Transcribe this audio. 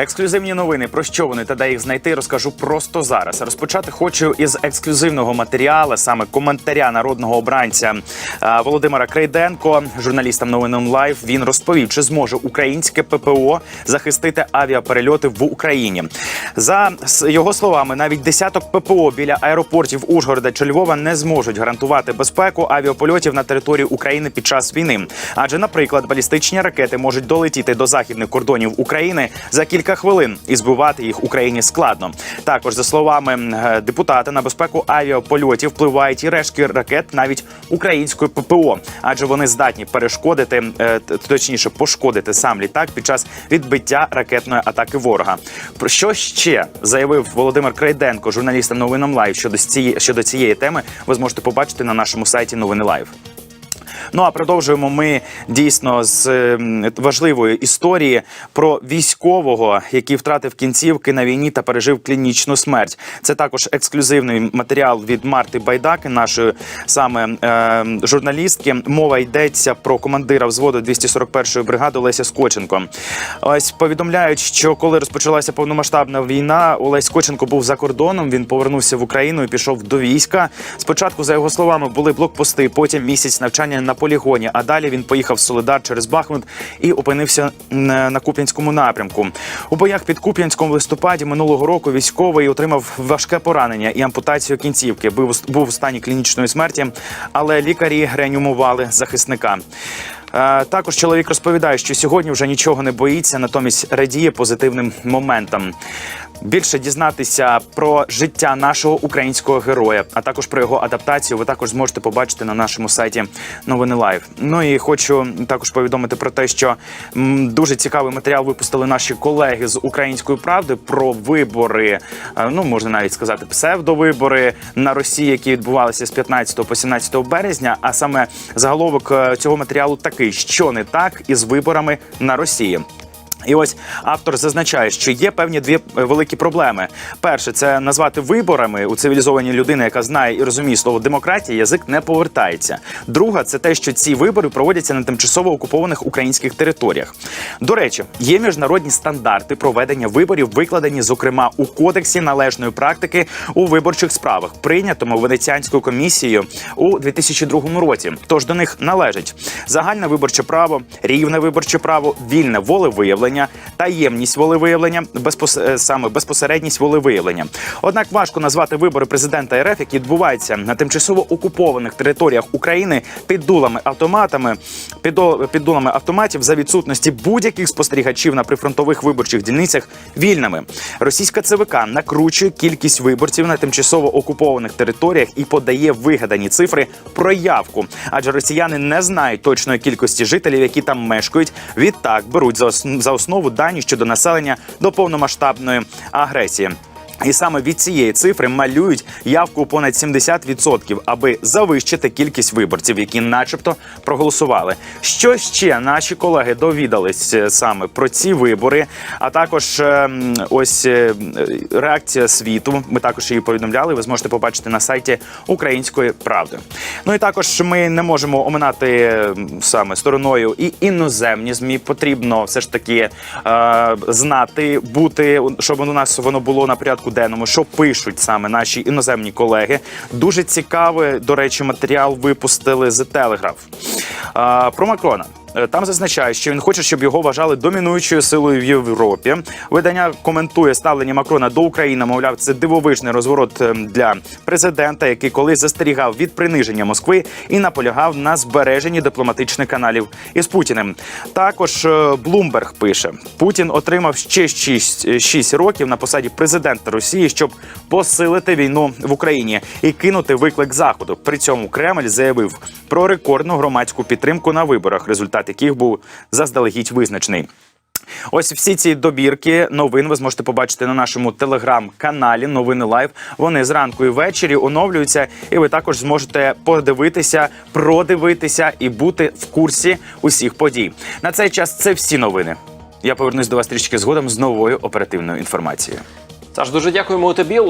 Ексклюзивні новини про що вони та де їх знайти, розкажу просто зараз. Розпочати хочу із ексклюзивного матеріалу, саме коментаря народного обранця е, Володимира Крейденко, журналістам новинам Лайв. Він розповів, чи зможе українське ППО захистити авіаперельоти в Україні. За його словами, навіть десяток ППО біля аеропортів Ужгорода чи Львова не зможуть гарантувати безпеку авіапольотів на території України під час війни. Адже, наприклад, балістичні ракети можуть долетіти до західних кордонів України за кілька хвилин і збивати їх Україні складно. Також за словами е, депутата на безпеку авіапольотів впливають і решки ракет навіть української ППО, адже вони здатні перешкодити, е, точніше пошкодити сам літак під час відбиття ракетної атаки ворога. Про що ще заявив Володимир Крайденко, журналістам новинам Лайв щодо цієї щодо цієї теми, ви зможете побачити на нашому сайті Новини Лайв. Ну а продовжуємо ми дійсно з ем, важливої історії про військового, який втратив кінцівки на війні та пережив клінічну смерть. Це також ексклюзивний матеріал від Марти Байдаки, нашої саме ем, журналістки. Мова йдеться про командира взводу 241-ї бригади Олеся Скоченко. Ось повідомляють, що коли розпочалася повномасштабна війна, Олесь Скоченко був за кордоном. Він повернувся в Україну і пішов до війська. Спочатку, за його словами, були блокпости, потім місяць навчання на полігоні. А далі він поїхав в Солидар через Бахмут і опинився на Куп'янському напрямку. У боях під Куп'янськом в листопаді минулого року військовий отримав важке поранення і ампутацію кінцівки. Був у стані клінічної смерті, але лікарі реанімували захисника. Е, Також чоловік розповідає, що сьогодні вже нічого не боїться, натомість радіє позитивним моментам. Більше дізнатися про життя нашого українського героя, а також про його адаптацію, ви також зможете побачити на нашому сайті Новини Лайв. Ну і хочу також повідомити про те, що дуже цікавий матеріал випустили наші колеги з української правди про вибори. е, Ну можна навіть сказати, псевдовибори на Росії, які відбувалися з 15 по 17 березня. А саме заголовок е, цього матеріалу такий: що не так із виборами на Росії. І ось автор зазначає, що є певні дві е, великі проблеми. Перше, це назвати виборами у цивілізованій людини, яка знає і розуміє слово демократія, язик не повертається. Друга це те, що ці вибори проводяться на тимчасово окупованих українських територіях. До речі, є міжнародні стандарти проведення виборів, викладені зокрема у кодексі належної практики у виборчих справах, прийнятому Венеціанською комісією у 2002 році. Тож до них належить загальне виборче право, рівне виборче право, вільне волевиявлення, таємність волевиявлення, безпос... е, саме безпосередність волевиявлення. Однак важко назвати вибори президента РФ, які відбуваються на тимчасово окупованих територіях України під дулами автоматами, під, під дулами автоматів за відсутності будь-яких спостерігачів на прифронтових виборчих дільницях вільними. Російська ЦВК накручує кількість виборців на тимчасово окупованих територіях і подає вигадані цифри про явку, адже росіяни не знають точної кількості жителів, які там мешкають. Відтак беруть за ос- за основу дані щодо населення до повномасштабної агресії. І саме від цієї цифри малюють явку понад 70%, аби завищити кількість виборців, які, начебто, проголосували. Що ще наші колеги довідались е, саме про ці вибори, а також е, ось е, реакція світу. Ми також її повідомляли. Ви зможете побачити на сайті Української правди. Ну і також ми не можемо оминати саме стороною і іноземні змі. Потрібно все ж таки е, знати, бути, щоб у нас воно було на порядку денному, що пишуть саме наші іноземні колеги. Дуже цікавий, до речі, матеріал випустили з Телеграф про Макрона. Е, Там зазначає, що він хоче, щоб його вважали домінуючою силою в Європі. Видання коментує ставлення Макрона до України. Мовляв, це дивовижний розворот е, для президента, який колись застерігав від приниження Москви і наполягав на збереженні дипломатичних каналів із Путіним. Також е, Блумберг пише: Путін отримав ще 6, 6 років на посаді президента Росії, щоб посилити війну в Україні і кинути виклик заходу. При цьому Кремль заявив про рекордну громадську підтримку на виборах, результат яких був заздалегідь визначений. Ось всі ці добірки новин ви зможете побачити на нашому телеграм-каналі Новини Лайв. Вони зранку і ввечері оновлюються, і ви також зможете подивитися, продивитися і бути в курсі усіх подій. На цей час це всі новини. Я повернусь до вас трішки згодом з новою оперативною інформацією. Саш, дуже дякуємо тобі.